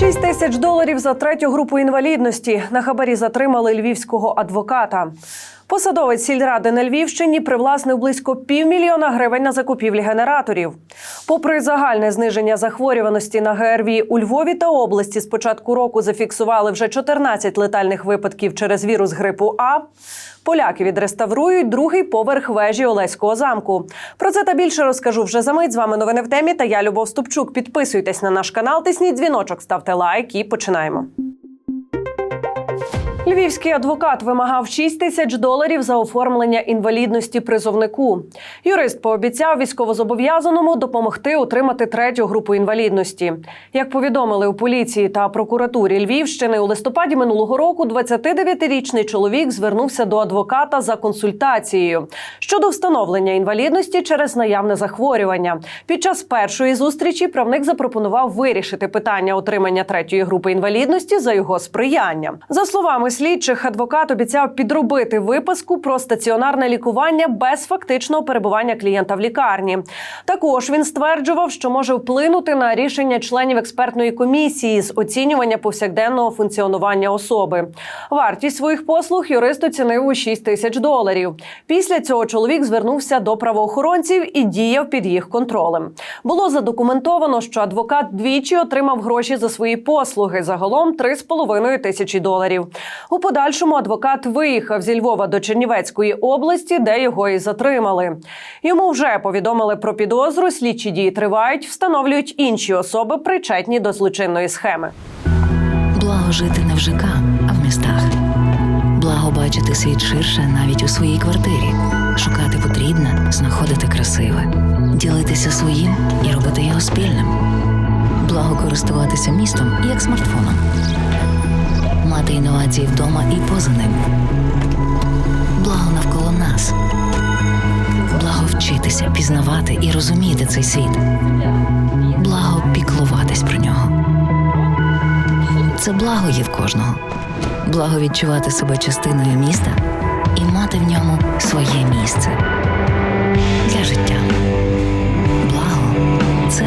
6 тисяч доларів за третю групу інвалідності на хабарі затримали львівського адвоката. Посадовець сільради на Львівщині привласнив близько півмільйона гривень на закупівлі генераторів. Попри загальне зниження захворюваності на ГРВІ у Львові та області з початку року зафіксували вже 14 летальних випадків через вірус грипу А. Поляки відреставрують другий поверх вежі Олеського замку. Про це та більше розкажу вже за мить. З вами новини в темі. Та я Любов Ступчук. Підписуйтесь на наш канал, тисніть дзвіночок, ставте лайк і починаємо. Львівський адвокат вимагав 6 тисяч доларів за оформлення інвалідності призовнику. Юрист пообіцяв військовозобов'язаному допомогти отримати третю групу інвалідності. Як повідомили у поліції та прокуратурі Львівщини, у листопаді минулого року 29-річний чоловік звернувся до адвоката за консультацією щодо встановлення інвалідності через наявне захворювання. Під час першої зустрічі правник запропонував вирішити питання отримання третьої групи інвалідності за його сприяння. За словами слідчих, адвокат обіцяв підробити виписку про стаціонарне лікування без фактичного перебування клієнта в лікарні. Також він стверджував, що може вплинути на рішення членів експертної комісії з оцінювання повсякденного функціонування особи. Вартість своїх послуг юрист оцінив у 6 тисяч доларів. Після цього чоловік звернувся до правоохоронців і діяв під їх контролем. Було задокументовано, що адвокат двічі отримав гроші за свої послуги, загалом 3,5 тисячі доларів. У подальшому адвокат виїхав зі Львова до Чернівецької області, де його і затримали. Йому вже повідомили про підозру. Слідчі дії тривають, встановлюють інші особи, причетні до злочинної схеми. Благо жити не в ЖК, а в містах. Благо бачити світ ширше навіть у своїй квартирі, шукати потрібне, знаходити красиве, ділитися своїм і робити його спільним. Благо користуватися містом як смартфоном, мати інновації вдома і поза ним. Благо навколо нас. Благо вчитися, пізнавати і розуміти цей світ. Благо піклуватись про нього. Це благо є в кожного. Благо відчувати себе частиною міста і мати в ньому своє місце для життя. Благо це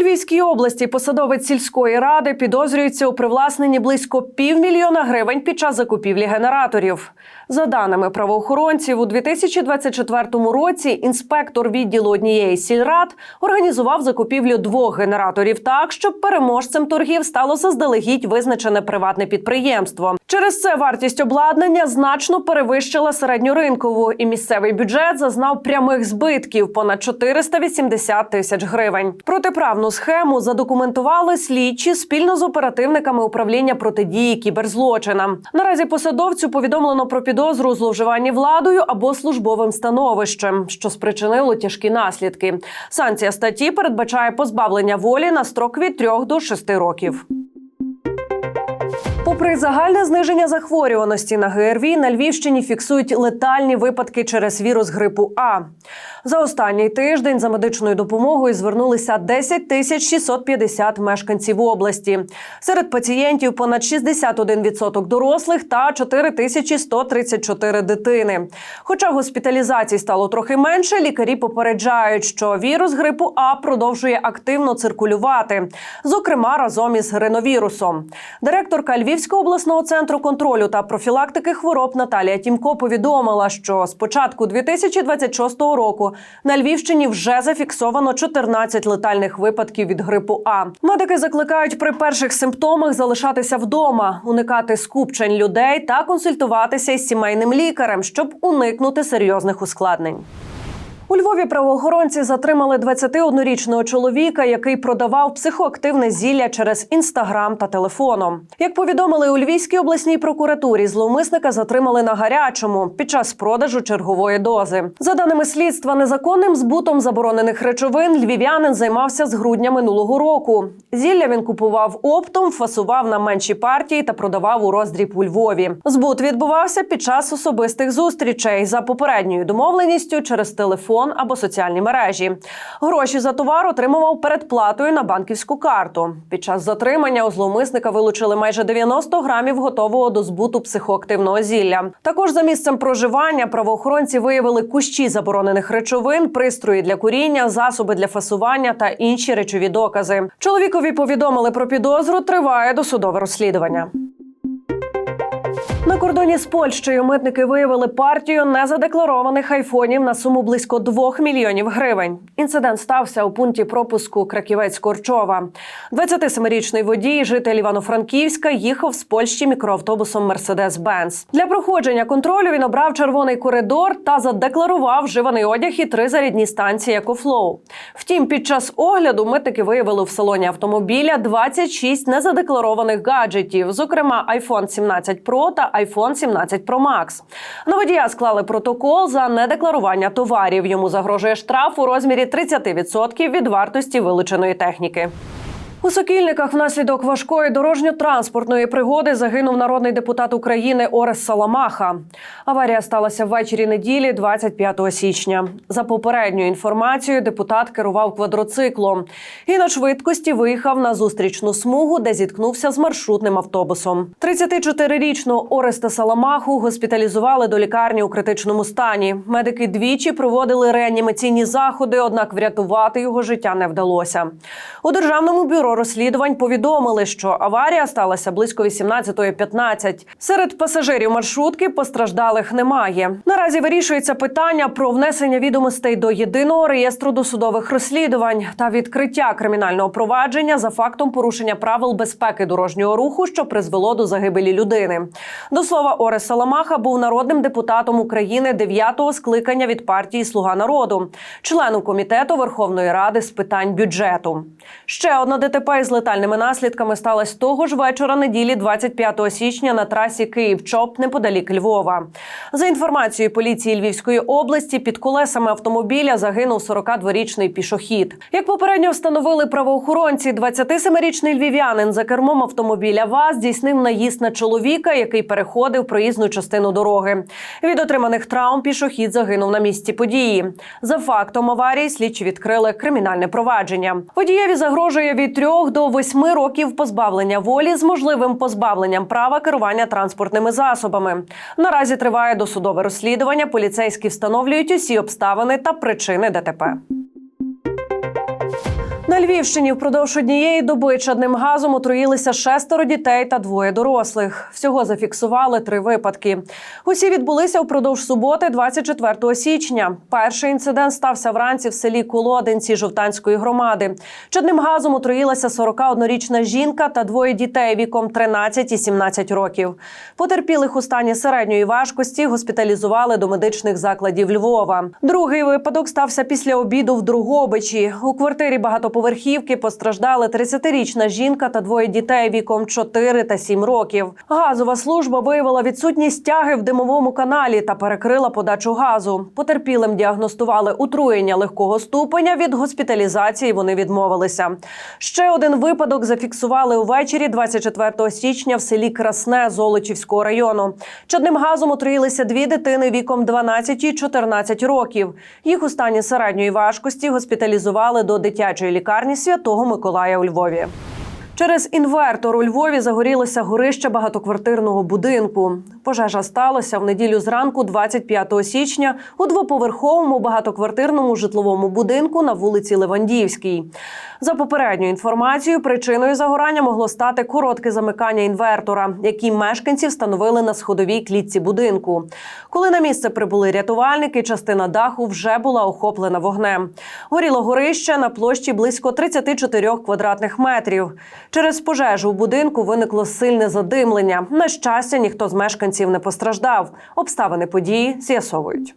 Львівській області посадовець сільської ради підозрюється у привласненні близько півмільйона гривень під час закупівлі генераторів. За даними правоохоронців, у 2024 році інспектор відділу однієї сільрад організував закупівлю двох генераторів так, щоб переможцем торгів стало заздалегідь визначене приватне підприємство. Через це вартість обладнання значно перевищила середньоринкову, і місцевий бюджет зазнав прямих збитків понад 480 тисяч гривень. Протиправну схему задокументували слідчі спільно з оперативниками управління протидії кіберзлочинам. Наразі посадовцю повідомлено про підозру у зловживанні владою або службовим становищем, що спричинило тяжкі наслідки. Санкція статті передбачає позбавлення волі на строк від 3 до 6 років. Попри загальне зниження захворюваності на ГРВІ, на Львівщині фіксують летальні випадки через вірус грипу А. За останній тиждень за медичною допомогою звернулися 10 тисяч 650 мешканців області. Серед пацієнтів понад 61% дорослих та 4 тисячі 134 дитини. Хоча госпіталізацій стало трохи менше, лікарі попереджають, що вірус грипу А продовжує активно циркулювати, зокрема разом із риновірусом. Директорка Львівського обласного центру контролю та профілактики хвороб Наталія Тімко повідомила, що з початку 2026 року на Львівщині вже зафіксовано 14 летальних випадків від грипу А. Медики закликають при перших симптомах залишатися вдома, уникати скупчень людей та консультуватися із сімейним лікарем, щоб уникнути серйозних ускладнень. У Львові правоохоронці затримали 21-річного чоловіка, який продавав психоактивне зілля через інстаграм та телефоном. Як повідомили у Львівській обласній прокуратурі, зловмисника затримали на гарячому під час продажу чергової дози. За даними слідства, незаконним збутом заборонених речовин львів'янин займався з грудня минулого року. Зілля він купував оптом, фасував на менші партії та продавав у роздріб у Львові. Збут відбувався під час особистих зустрічей за попередньою домовленістю через телефон телефон або соціальні мережі. Гроші за товар отримував передплатою на банківську карту. Під час затримання у зловмисника вилучили майже 90 грамів готового до збуту психоактивного зілля. Також за місцем проживання правоохоронці виявили кущі заборонених речовин, пристрої для куріння, засоби для фасування та інші речові докази. Чоловікові повідомили про підозру. Триває досудове розслідування. На кордоні з Польщею митники виявили партію незадекларованих айфонів на суму близько 2 мільйонів гривень. Інцидент стався у пункті пропуску Краківець-Корчова. 27-річний водій, житель Івано-Франківська, їхав з Польщі мікроавтобусом Мерседес-Бенц. Для проходження контролю він обрав червоний коридор та задекларував вживаний одяг і три зарядні станції «Екофлоу». Втім, під час огляду митники виявили в салоні автомобіля 26 незадекларованих гаджетів, зокрема iPhone 17 Pro та iPhone 17 Pro Max. На склали протокол за недекларування товарів. Йому загрожує штраф у розмірі 30% від вартості вилученої техніки. У Сокільниках внаслідок важкої дорожньо-транспортної пригоди загинув народний депутат України Орес Саламаха. Аварія сталася ввечері неділі, 25 січня. За попередньою інформацією, депутат керував квадроциклом і на швидкості виїхав на зустрічну смугу, де зіткнувся з маршрутним автобусом. 34-річного Ореста Саламаху госпіталізували до лікарні у критичному стані. Медики двічі проводили реанімаційні заходи, однак врятувати його життя не вдалося. У державному бюро розслідувань повідомили, що аварія сталася близько 18.15. Серед пасажирів маршрутки постраждалих немає. Наразі вирішується питання про внесення відомостей до єдиного реєстру досудових розслідувань та відкриття кримінального провадження за фактом порушення правил безпеки дорожнього руху, що призвело до загибелі людини. До слова, Орес Саламаха був народним депутатом України 9-го скликання від партії Слуга народу, членом комітету Верховної Ради з питань бюджету. Ще одна ДТП із летальними наслідками сталася того ж вечора неділі, 25 січня, на трасі Київ-Чоп неподалік Львова. За інформацією поліції Львівської області, під колесами автомобіля загинув 42-річний пішохід. Як попередньо встановили правоохоронці, 27-річний львів'янин за кермом автомобіля ВАЗ здійснив наїзд на чоловіка, який переходив проїзну частину дороги. Від отриманих травм пішохід загинув на місці події. За фактом аварії слідчі відкрили кримінальне провадження. Водієві загрожує від 3 до восьми років позбавлення волі з можливим позбавленням права керування транспортними засобами. Наразі триває досудове розслідування. Поліцейські встановлюють усі обставини та причини ДТП. На Львівщині впродовж однієї доби чадним газом отруїлися шестеро дітей та двоє дорослих. Всього зафіксували три випадки. Усі відбулися впродовж суботи, 24 січня. Перший інцидент стався вранці в селі Колодинці Жовтанської громади. Чадним газом отруїлася 41-річна жінка та двоє дітей віком 13 і 17 років. Потерпілих у стані середньої важкості госпіталізували до медичних закладів Львова. Другий випадок стався після обіду в Другобичі. У квартирі багатоповерхівки постраждали 30-річна жінка та двоє дітей віком 4 та 7 років. Газова служба виявила відсутність тяги в димовому каналі та перекрила подачу газу. Потерпілим діагностували отруєння легкого ступеня. Від госпіталізації вони відмовилися. Ще один випадок зафіксували увечері 24 січня в селі Красне Золочівського району. Чадним газом отруїлися дві дитини віком 12 і 14 років. Їх у стані середньої важкості госпіталізували до дитячої лікарні Святого Миколая у Львові. Через інвертор у Львові загорілося горище багатоквартирного будинку. Пожежа сталася в неділю зранку, 25 січня, у двоповерховому багатоквартирному житловому будинку на вулиці Левандівській. За попередньою інформацією, причиною загорання могло стати коротке замикання інвертора, які мешканці встановили на сходовій клітці будинку. Коли на місце прибули рятувальники, частина даху вже була охоплена вогнем. Горіло горище на площі близько 34 квадратних метрів. Через пожежу у будинку виникло сильне задимлення. На щастя, ніхто з мешканців не постраждав. Обставини події з'ясовують.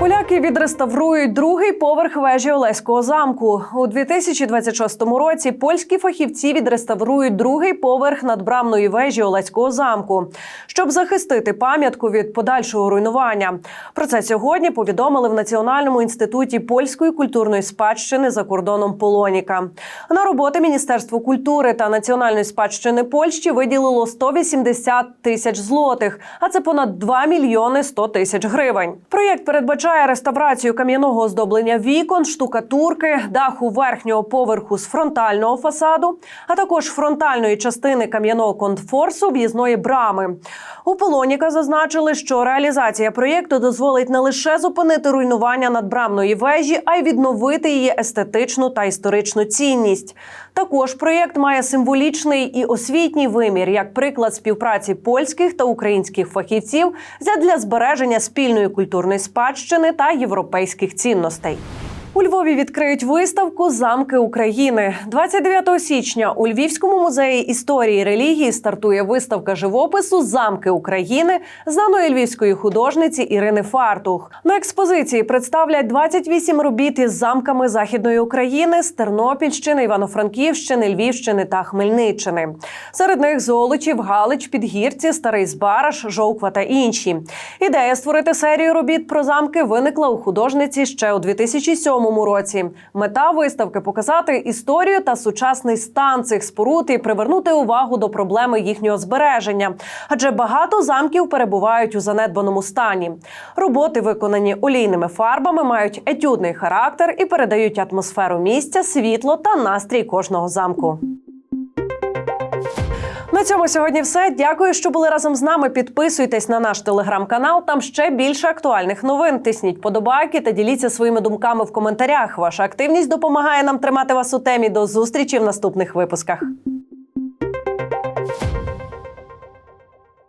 Поляки відреставрують другий поверх вежі Олеського замку у 2026 році. Польські фахівці відреставрують другий поверх надбрамної вежі Олеського замку, щоб захистити пам'ятку від подальшого руйнування. Про це сьогодні повідомили в Національному інституті польської культурної спадщини за кордоном Полоніка. На роботи Міністерство культури та національної спадщини Польщі виділило 180 тисяч злотих, а це понад 2 мільйони 100 тисяч гривень. Проєкт передбачає передбачає реставрацію кам'яного оздоблення вікон, штукатурки, даху верхнього поверху з фронтального фасаду, а також фронтальної частини кам'яного контфорсу в'їзної брами. У Полоніка зазначили, що реалізація проєкту дозволить не лише зупинити руйнування надбрамної вежі, а й відновити її естетичну та історичну цінність. Також проєкт має символічний і освітній вимір, як приклад співпраці польських та українських фахівців для збереження спільної культурної спадщини та європейських цінностей. У Львові відкриють виставку Замки України 29 січня. У Львівському музеї історії релігії стартує виставка живопису Замки України знаної львівської художниці Ірини Фартух. На експозиції представлять 28 робіт із замками Західної України з Тернопільщини, Івано-Франківщини, Львівщини та Хмельниччини. Серед них Золочів, Галич, Підгірці, Старий Збараш, Жовква та інші. Ідея створити серію робіт про замки виникла у художниці ще у 2007 році. Мета виставки показати історію та сучасний стан цих споруд і привернути увагу до проблеми їхнього збереження, адже багато замків перебувають у занедбаному стані. Роботи, виконані олійними фарбами, мають етюдний характер і передають атмосферу місця, світло та настрій кожного замку. На цьому сьогодні все. Дякую, що були разом з нами. Підписуйтесь на наш телеграм-канал. Там ще більше актуальних новин. Тисніть подобайки та діліться своїми думками в коментарях. Ваша активність допомагає нам тримати вас у темі. До зустрічі в наступних випусках.